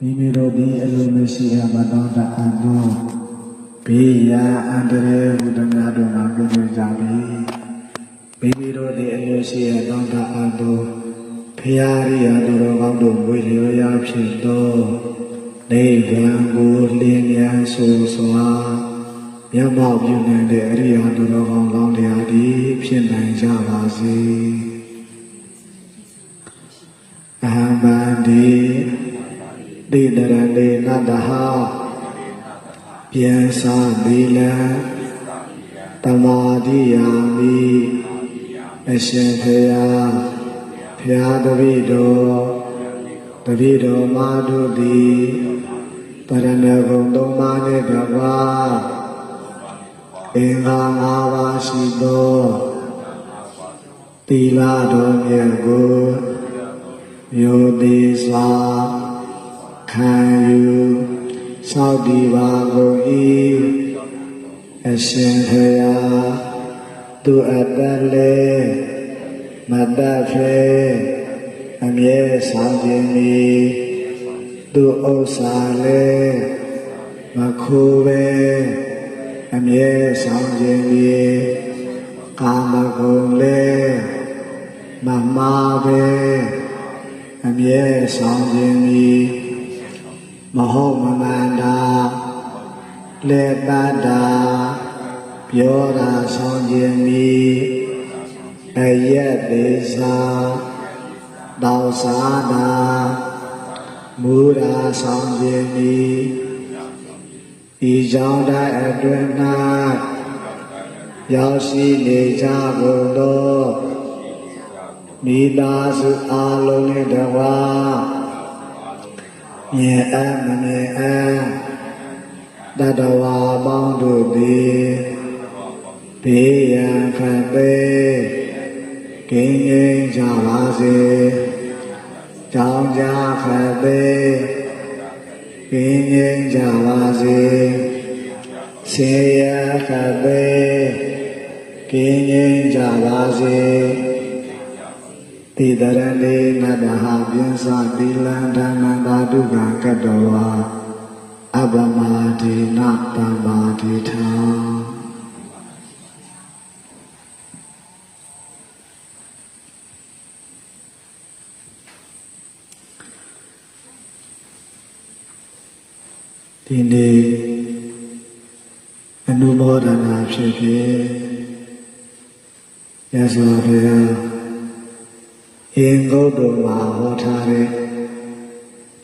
မိမိတို့သည်အလိုမရှိရမတော်တအံသောဘေးရာအန္တရာယ်ဟူသည်များတို့မှာပြုနေကြပြီမိမိတို့သည်အလိုရှိရတော်တအံသောဖရာရိယာတို့တော်ကောင်းတို့ဝေလျောရာဖြစ်သောနေဗံကိုလင်းမြန်ဆိုစွာမျက်မှောက်ပြုနိုင်တဲ့အရိယာတို့တော်ကောင်းကောင်းတရားသည်ဖြစ်နိုင် တိတရဏေနတဟပြန်စာသီလံတမာတိယာမိအရှင်ဖရာဖရာတပိတော်တပိတော်မာတို့သည်ပရဏဂုံသုံးပါးနှင့်တပါးအင်္ဂါ၅ပါးရှိသောသီလတော်မြတ်ကိုယောတိစွာ ခံယူစောင့်တည်ပါကုန်၏အရှင်ဖရာသူအတ္တလေမတ္တဖေအမြဲဆောင်ခြင်း၏သူဥစ္စာလေမခိုးပဲအမြဲဆောင်ခြင်း၏ကာမဂုဏ်လေမမာပဲအမြဲဆောင်ခြင်း၏မ ဟုတ်မမှန်တာလက်တတ်တာပြောတာဆောင်ခြင်းမီအယက်သေးစာတောက်စားတာမူရာဆောင်ခြင်းမီဤကြောင့်တိုင်းအတွင်၌ရောက်ရှိနေကြကုန်သောမိသားစုအလုံးနဲ့တကား မြင်အပ်မမြင်အပ်တတဝါပေါင်းတို့သည်ဘေးရန်ခတ်သိကင်းငြိမ်းကြပါစေကြောင်းကြခတ်သိကင်းငြိမ်းကြပါစေဆေးရခတ်သိကင်းငြိမ်းကြပါစေ တိတရဏေနတဟပြင်းစသီလံဓမ္မသာဓုကကတ္တဝါအပမဒေနတမ္မာဒေထာဒီနေ့အနုမောဒနာဖြစ်ဖြစ်ရသော်ဘုရား အင်္ဂုတ္တမှာဟောထားတဲ့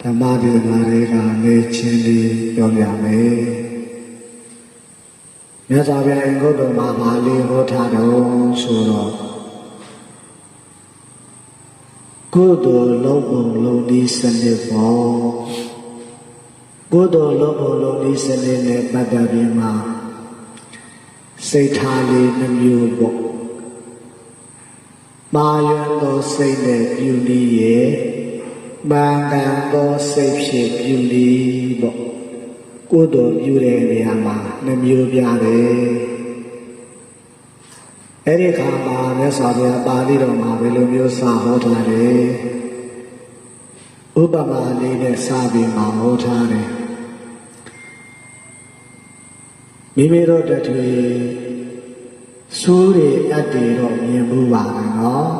ဓမ္မဒေသနာတွေကနေချင်းလေးပြောပြမယ်။မြတ်စွာဘုရားအင်္ဂုတ္တမှာပါဠိဟောထားတော့ဆိုတော့ကုသိုလ်လုံးပုံလုံးဒီစနစ်ပေါ်ကုသိုလ်လုံးပုံလုံးဒီစနစ်နဲ့ပတ်သက်ပြီးမှစိတ်ထားလေးနှမျိုးပေါ့ မာယံသောစိတ်နဲ့ပြုလီရဲ့မင်္ဂန်သောစိတ်ဖြင့်ပြုလီပေါ့ကိုယ်တော်ပြုတဲ့နေရာမှာနှမျိုးပြတယ်အဲ့ဒီခါမှာမြတ်စွာဘုရားပါဠိတော်မှာဘယ်လိုမျိုးစာဟောထားတယ်ဥပမာလေးနဲ့စာပြီးမှာဟောထားတယ်မိမိတို့တည်း ဆိုးတွေအတ္တေတော့မြင်မှုပါပဲနော်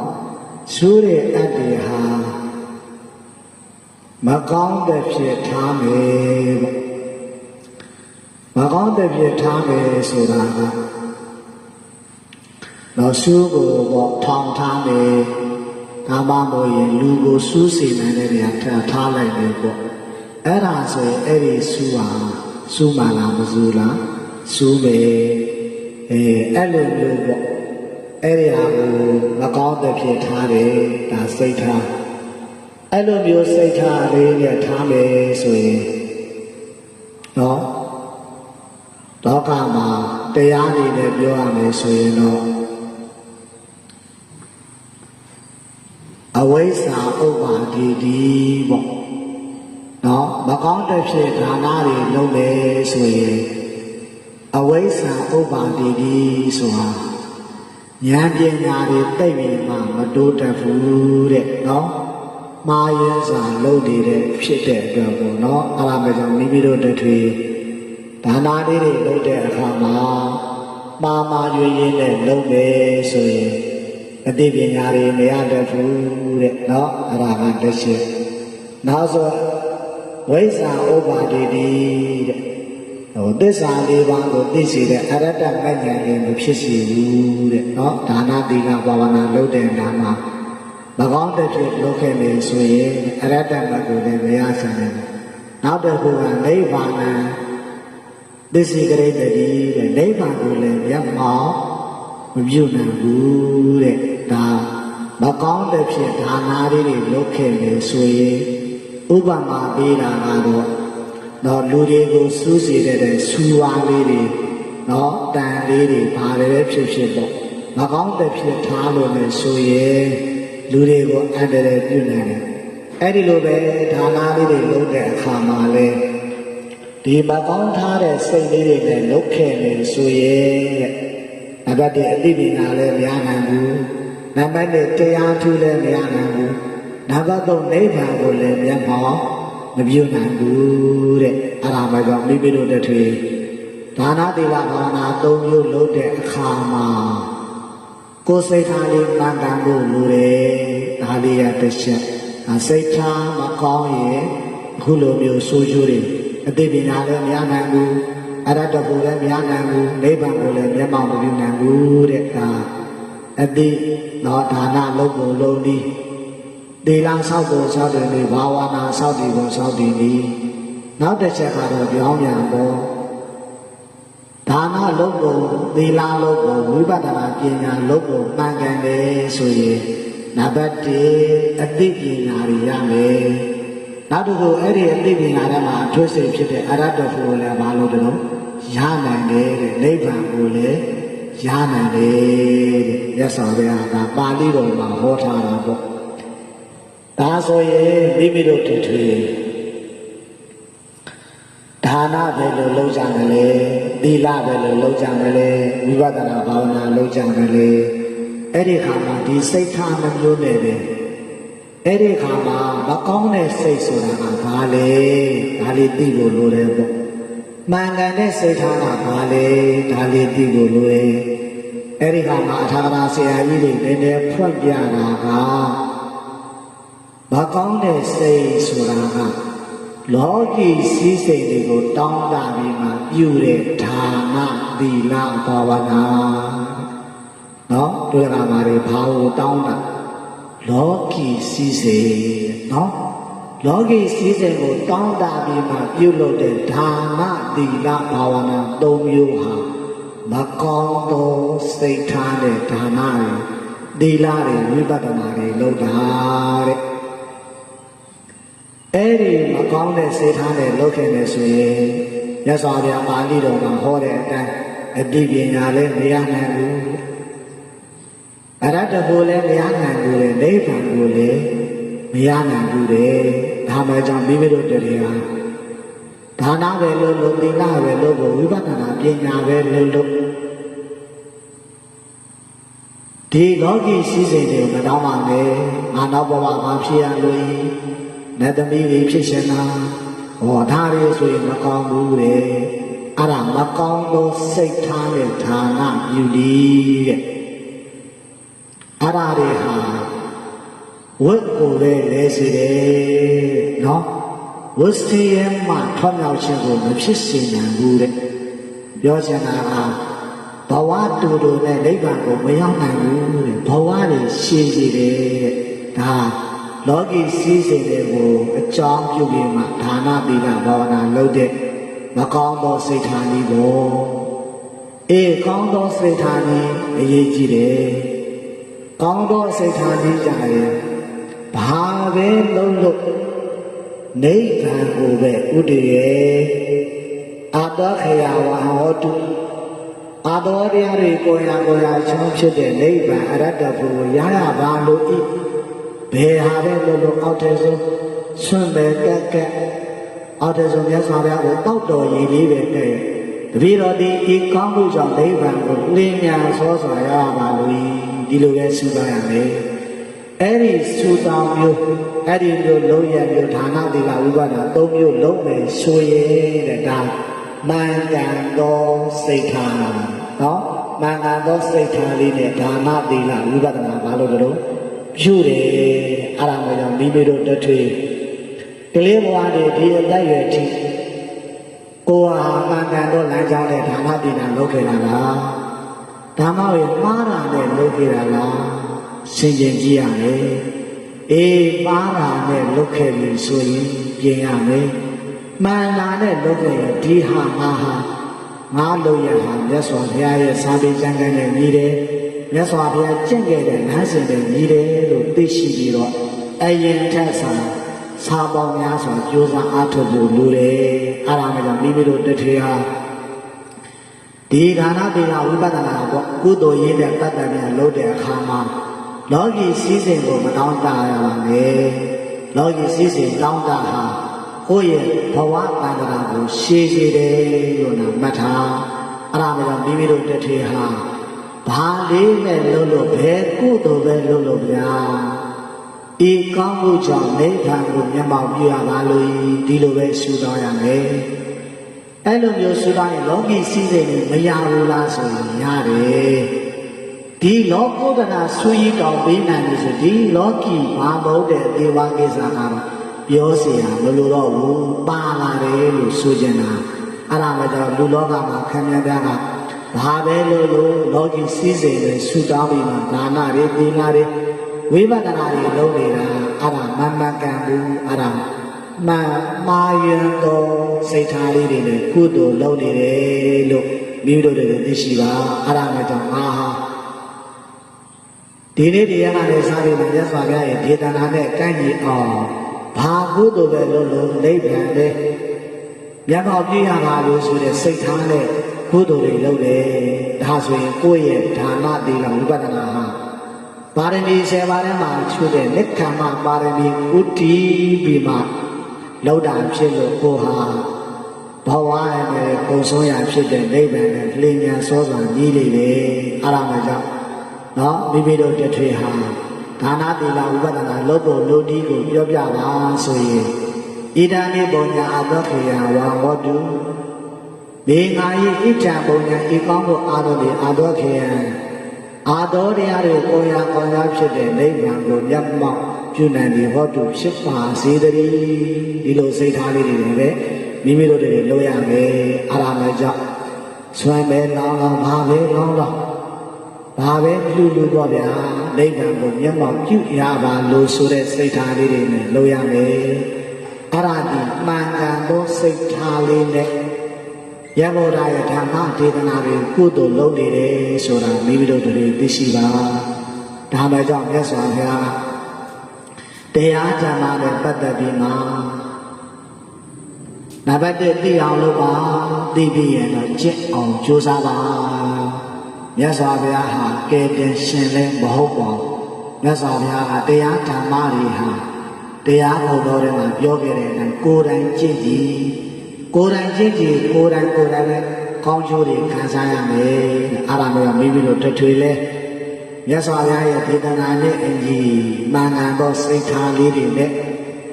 ဆိုးတဲ့အတ္တေဟာမကောင်းတဲ့ဖြစ်ထားမယ်ပေါ့မကောင်းတဲ့ဖြစ်ထားမယ်ဆိုတာကတော့ဆိုးကိုပေါ့ထောင်ထားမယ်ဒါမှမဟုတ်ရင်လူကိုစူးစီနိုင်တဲ့နေရာထားထားလိုက်တယ်ပေါ့အဲ့ဒါဆိုရင်အဲ့ဒီစူးဟာစူးမှလားမစူးလားစူးမယ် အဲအဲ့လိုမျိုးပေါ့အဲ့ဒီဟာကိုမကောင်းတဲ့ဖြစ်ထားတယ်ဒါစိတ်ထားအဲ့လိုမျိုးစိတ်ထားလေးနဲ့ထားမယ်ဆိုရင်နော်လောကမှာတရားနေနဲ့ပြောရမယ်ဆိုရင်တော့အဝိဇ္ဇာဥပ္ပါဒိတိပေါ့နော်မကောင်းတဲ့ဖြစ်ဌာနတွေလုံးလေဆိုရင် အဝိဇ္ဇာဥပ္ပါတိတိဆိုတာဉာဏ်ပညာတွေသိပြီမှမတိုးတက်ဘူးတဲ့နော်မာရင်စာလုပ်နေတဲ့ဖြစ်တဲ့အတွက်ပေါ့နော်အဲ့ဒါမျိုးကြောင့်မိမိတို့တထွေဒါနာလေးတွေလုပ်တဲ့အခါမှာမာမာရွေရင်းနဲ့လုပ်မယ်ဆိုရင်အသိပညာတွေမရတတ်ဘူးတဲ့နော်အဲ့ဒါကတစ်ချက်နောက်ဆိုဝိဇ္ဇာဥပါဒိတိတဲ့ ဟိုသစ္စာလေးပါးကိုသိစေတဲ့အရတ္တမဉ္ဇဉ်တွေမဖြစ်စေဘူးတဲ့နော်ဒါနာသီလဘာဝနာလုပ်တဲ့နာမှာ၎င်းတစ်ဖြစ်လုပ်ခဲ့မယ်ဆိုရင်အရတ္တမတ်ကိုလည်းမရဆိုင်ဘူးနောက်တစ်ခုကနိဗ္ဗာန်သစ္စေကရိတ္တိတဲ့နိဗ္ဗာန်ကိုလည်းမျက်မှောက်မပြုနိုင်ဘူးတဲ့ဒါမကောင်းတဲ့ဖြစ်ဒါနာလေးတွေလုပ်ခဲ့မယ်ဆိုရင်ဥပမာပေးတာကတော့ တော့လူတွေကိုစူးစီတဲ့ဆူဝါလေးတွေနော်တန်လေးတွေပါတယ်ဖြစ်ဖြစ်ပေါ့မကောင်းတဲ့ဖြစ်ထားလို့လည်းဆိုရင်လူတွေကိုအန္တရာယ်ပြုနိုင်တယ်အဲ့ဒီလိုပဲဒါနာလေးတွေလုပ်တဲ့အခါမှာလဲဒီမကောင်းထားတဲ့စိတ်လေးတွေနဲ့လုပ်ခဲ့မယ်ဆိုရင်တဲ့နံပါတ်1အသိပညာလည်းမရနိုင်ဘူးနံပါတ်2တရားထူးလည်းမရနိုင်ဘူးနံပါတ်3နိဗ္ဗာန်ကိုလည်းမျက်မှောက် မပြုနိုင်ဘူးတဲ့အဲ့ဒါမှကြောင့်မိမိတို့တည်းထွေဒါနသီလဘာဝနာသုံးမျိုးလုပ်တဲ့အခါမှာကိုယ်စိတ်ထားလေးမှန်ကန်ဖို့လိုတယ်ဒါလေးရတစ်ချက်ဒါစိတ်ထားမကောင်းရင်အခုလိုမျိုးဆိုးကျိုးတွေအသိပညာလည်းမရနိုင်ဘူးအရတ္တကိုလည်းမရနိုင်ဘူးနိဗ္ဗာန်ကိုလည်းမျက်မှောက်မပြုနိုင်ဘူးတဲ့ဒါအသိတော့ဒါနလုပ်ဖို့လုံးဒီ ဒေလဆောက်ဖို့ဆောက်တယ်လေဘာဝနာဆောက်တည်ဖို့ဆောက်တည်နေနောက်တစ်ချက်ကတော့ပြောင်းပြန်ပေါ့ဒါနလုပ်ဖို့သီလလုပ်ဖို့ဝိပဿနာပညာလုပ်ဖို့မှန်ကန်တယ်ဆိုရင်နံပါတ်1အသိပညာတွေရမယ်နောက်တစ်ခုအဲ့ဒီအသိပညာထဲမှာအထွတ်စိတ်ဖြစ်တဲ့အရတ္တဖို့လည်းဘာလို့တုံးရနိုင်တယ်တဲ့နိဗ္ဗာန်ကိုလည်းရနိုင်တယ်တဲ့မြတ်စွာဘုရားကပါဠိတော်မှာဟောထားတာပေါ့ ဒါဆိုရင်မိမိတို့တူထွေဒါနပဲလို့လုံးကြတယ်လေသီလပဲလို့လုံးကြတယ်လေဝိပဿနာဘာဝနာလုံးကြတယ်လေအဲ့ဒီခါမှာဒီစိတ်ထားနှမျိုးနဲ့ပဲအဲ့ဒီခါမှာမကောင်းတဲ့စိတ်ဆိုတာကဘာလဲဒါလေးသိဖို့လိုတယ်ပေါ့မှန်ကန်တဲ့စိတ်ထားကဘာလဲဒါလေးသိဖို့လိုတယ်အဲ့ဒီခါမှာအထာဂရာဆရာကြီးတွေနည်းနည်းဖွင့်ပြတာက မကောင်းတဲ့စိတ်ဆိုတာကလောကီစည်းစိမ်တွေကိုတောင်းတပြီးမှပြုတဲ့ဌာနသီလဘာဝနာနော်ဒုရကမာတွေဘာကိုတောင်းတာလောကီစည်းစိမ်နော်လောကီစည်းစိမ်ကိုတောင်းတပြီးမှပြုလုပ်တဲ့ဌာနသီလဘာဝနာ၃မျိုးဟာမကောင်းသောစိတ်ထားတဲ့ဌာနတွေသီလတွေဝိပဿနာတွေလုပ်တာတဲ့ အဲ့ဒီမကောင်းတဲ့စေထားနဲ့လုပ်ခဲ့နေဆိုရင်မြတ်စွာဘုရားပါဠိတော်မှာဟောတဲ့အတိုင်းအတိပညာလည်းမရနိုင်ဘူးအရတ္တကိုလည်းမရနိုင်ဘူးလေနိဗ္ဗာန်ကိုလည်းမရနိုင်ဘူးတဲ့ဒါမှကြောင့်မိမိတို့တည်းဟာဒါနပဲလို့လို့သီလပဲလို့ဝိပဿနာပညာပဲလို့လို့ဒီလောကီစည်းစိမ်တွေမတောင်းပါနဲ့ငါနောက်ဘဝမှာဖြစ်ရလို့ နတ်သမီးတွေဖြစ်ရှင်တာဟောဒါတွေဆိုရင်မကောင်းဘူးတဲ့အဲ့ဒါမကောင်းသောစိတ်ထားတဲ့ဌာနယူလီတဲ့အဲ့ဒါတွေဟာဝတ်ကိုပဲလဲစီတယ်နော်ဝတ်စီရဲ့မှာထွတ်မြောက်ခြင်းကိုမဖြစ်စေနိုင်ဘူးတဲ့ပြောချင်တာကဘဝတူတူနဲ့နိဗ္ဗာန်ကိုမရောက်နိုင်ဘူးတဲ့ဘဝတွေရှည်စီတယ်တဲ့ဒါ လောကီစည်းစိမ်တွေကိုအကြောင်းပြုပြီးမှဒါနသီလဘာဝနာလုပ်တဲ့မကောင်းသောစိတ်ထားနည်းကိုအေးကောင်းသောစိတ်ထားနည်းအရေးကြီးတယ်ကောင်းသောစိတ်ထားနည်းကြရင်ဘာပဲလုံးလို့နိဗ္ဗာန်ကိုပဲဥတည်ရဲ့အာတခယဝဟောတုအာတော်တရားတွေကိုယ်ရကိုယ်ရအချင်းဖြစ်တဲ့နိဗ္ဗာန်အရတ္တဘုရရပါလို့ဤ ဘယ်ဟာပဲလို့လို့အောက်ထဲဆုံးဆွန့်ပဲကက်ကက်အောက်ထဲဆုံးမြတ်စွာဘုရားကိုတောက်တော်ရည်လေးပဲတဲ့တပည့်တော်ဒီဤကောင်းမှုကြောင့်နိဗ္ဗာန်ကိုလင်းမြန်ဆောစွာရပါလို့ဒီလိုလဲဆုပါရမယ်အဲ့ဒီစူတောင်းမျိုးအဲ့ဒီမျိုးလုံးရမျိုးဌာနတိကဝိပဿနာ၃မျိုးလုံးမယ်ဆိုရင်တဲ့ဒါမှန်ကန်သောစိတ်ထားနော်မှန်ကန်သောစိတ်ထားလေးနဲ့ဌာနတိကဝိပဿနာဘာလို့လဲတော့ ပြုတယ်အဲ့ဒါမျိုးကြောင့်မိမိတို့တထွေကလေးဘဝတွေဒီအသက်အရွယ်ထိကိုယ်ဟာမှန်ကန်သောလမ်းကြောင်းနဲ့ဌာနတိကလုပ်ခဲ့တာလားဓမ္မကိုမှားတာနဲ့လုပ်ခဲ့တာလားဆင်ခြင်ကြည့်ရမယ်အေးမှားတာနဲ့လုပ်ခဲ့ပြီဆိုရင်ပြင်ရမယ်မှန်တာနဲ့လုပ်ခဲ့ရင်ဒီဟာငါဟာငါလုပ်ရဟာမြတ်စွာဘုရားရဲ့စာပေကျမ်းဂန်နဲ့ညီတယ် မြတ်စွာဘုရားကျင့်ခဲ့တဲ့လမ်းစဉ်နဲ့ညီတယ်လို့သိရှိပြီးတော့အရင်ထက်ဆာစာပေါင်းများစွာကြိုးစားအားထုတ်ဖို့လိုတယ်အဲ့ဒါမှကြောင့်မိမိတို့တထေဟာဒီဒါနပေကဝိပဿနာပေါ့ကုသိုလ်ရင်းတဲ့ပတ်သက်တဲ့လုပ်တဲ့အခါမှာလောကီစည်းစိမ်ကိုမတောင်းတရပါနဲ့လောကီစည်းစိမ်တောင်းတဟာကိုယ့်ရဲ့ဘဝတန်ត្រာကိုရှည်စေတယ်လို့နာမှတ်ထားအဲ့ဒါမှကြောင့်မိမိတို့တထေဟာ ဘာလေးနဲ့လုပ်လို့ဘယ်ကုသိုလ်ပဲလုပ်လို့ဗျာဤကောင်းမှုကြောင့်နိဗ္ဗာန်ကိုမျက်မှောက်ပြုရပါလို့ဒီလိုပဲရှုတော်ရမယ်အဲ့လိုမျိုးရှုတော်ရင်လောကီစည်းစိမ်တွေမရဘူးလားဆိုရင်ရတယ်ဒီလောကုတ္တရာဆူကြီးတောင်ပေးနိုင်လို့ဆိုဒီလောကီဘာမဟုတ်တဲ့ဒေဝကိစ္စကတော့ပြောเสียမလို့တော့ဘူးပါလာတယ်လို့ဆိုချင်တာအဲ့ဒါမှတော့လူလောကမှာခံရတဲ့က ဘာပဲလို့လို့လောကီစည်းစိမ်တွေဆူတောင်းပြီးမှဒါနတွေသီလတွေဝိပဿနာတွေလုပ်နေတာအဲ့ဒါမမှန်ကန်ဘူးအဲ့ဒါမှန်မာယံတော်စိတ်ထားလေးတွေနဲ့ကုသိုလ်လုပ်နေတယ်လို့မိမိတို့တွေသိရှိပါအဲ့ဒါမှတော့အာဟာဒီနေ့တရားနဲ့စားပြီးမြတ်စွာဘုရားရဲ့ဒေသနာနဲ့ကန့်ညီအောင်ဘာကုသိုလ်ပဲလုပ်လို့နိဗ္ဗာန်ပဲမြတ်တော်ပြည့်ရပါလို့ဆိုတဲ့စိတ်ထားနဲ့ ကုသိုလ်တွေလုပ်တယ်ဒါဆိုရင်ကိုယ့်ရဲ့ဒါနသီလဝိပဿနာဟာပါရမီ10ပါးထဲမှာချုပ်တဲ့လက်ခံမပါရမီဥတီပြီးမှလောက်တာဖြစ်လို့ကိုဟာဘဝနဲ့ပုံဆုံးရဖြစ်တဲ့နိဗ္ဗာန်နဲ့လင်းမြန်စောစွာကြီးနေတယ်အဲ့ဒါမှကြောင့်နော်မိမိတို့တထွေဟာဒါနသီလဝိပဿနာလုပ်ဖို့လူတီးကိုပြောပြပါဆိုရင်ဣဒာနိပုံညာအတောခေယဝါဟောတု ဘေငါယိဣဋ္ဌပုံညာဤကောင်းဖို့အာတော်ဒီအာတောခေယအာတော်တရားတွေကိုယ်ရာကောင်းရာဖြစ်တဲ့နိဗ္ဗာန်ကိုမျက်မှောက်ပြုနိုင်ပြီးဟောတုဖြစ်ပါစေတည်းဒီလိုစိတ်ထားလေးတွေလည်းမိမိတို့တွေလုပ်ရမယ်အာရမကြောင့်ဆွမ်းပဲလောင်းလောင်းဘာပဲလောင်းလောင်းဘာပဲပြုလို့တော့ဗျာနိဗ္ဗာန်ကိုမျက်မှောက်ပြုရပါလို့ဆိုတဲ့စိတ်ထားလေးတွေနဲ့လုပ်ရမယ်အဲ့ဒါဒီမှန်ကန်သောစိတ်ထားလေးနဲ့ ရဘောဓရဲ့ဓမ္မဒေသနာတွေကုသိုလ်လုပ်နေတယ်ဆိုတာမိမိတို့တွေသိရှိပါဒါမှကြောင့်မြတ်စွာဘုရားတရားဓမ္မနဲ့ပတ်သက်ပြီးမှနံပါတ်1သိအောင်လုပ်ပါသိပြီးရင်တော့ကျင့်အောင်ကြိုးစားပါမြတ်စွာဘုရားဟာကဲတင်ရှင်လည်းမဟုတ်ပါဘူးမြတ်စွာဘုရားကတရားဓမ္မတွေဟာတရားဟောတော်ထဲမှာပြောခဲ့တဲ့အတိုင်းကိုယ်တိုင်ကျင့်ကြည် ကိုယ်တိုင်ကျင့်ကြည်ကိုယ်တိုင်ကိုယ်တိုင်ပဲကောင်းကျိုးတွေခံစားရမယ်အဲ့ဒါမျိုးမိမိတို့တထွေလဲမြတ်စွာဘုရားရဲ့ဒေသနာနဲ့အညီမှန်ကန်သောစိတ်ထားလေးတွေနဲ့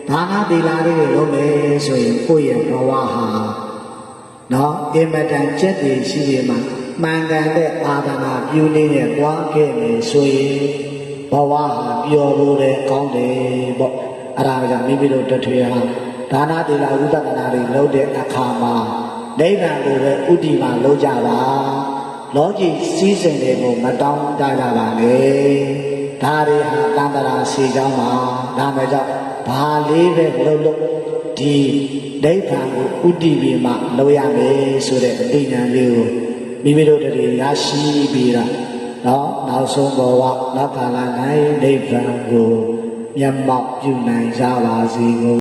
ဒါနသီလလေးတွေလုပ်မယ်ဆိုရင်ကိုယ့်ရဲ့ဘဝဟာနော်အင်မတန်ကြက်တည်ရှိနေမှာမှန်ကန်တဲ့အာသနာပြုနေတဲ့ပွားခဲ့မယ်ဆိုရင်ဘဝဟာပျော်ဖို့တဲ့ကောင်းတယ်ပေါ့အဲ့ဒါကြောင့်မိမိတို့တထွေဟာ ဒါနသီလဝိပဿနာတွေလုပ်တဲ့အခါမှာနိဗ္ဗာန်ကိုပဲဥတည်မှလုပ်ကြပါလောကီစည်းစိမ်တွေကိုမတောင်းတကြပါနဲ့ဒါတွေဟာတန်တရာစီကြောင်းပါဒါမှကြောင့်ဘာလေးပဲလှုပ်လို့ဒီဒိဋ္ဌာန်ကိုဥတည်ပြီးမှလုပ်ရမယ်ဆိုတဲ့အသိဉာဏ်လေးကိုမိမိတို့တည်းရရှိပြီးတော့နော်နောက်ဆုံးဘဝနောက်ကာလ၌ဒိဋ္ဌာန်ကိုမျက်မှောက်ပြုနိုင်ကြပါစေကုန်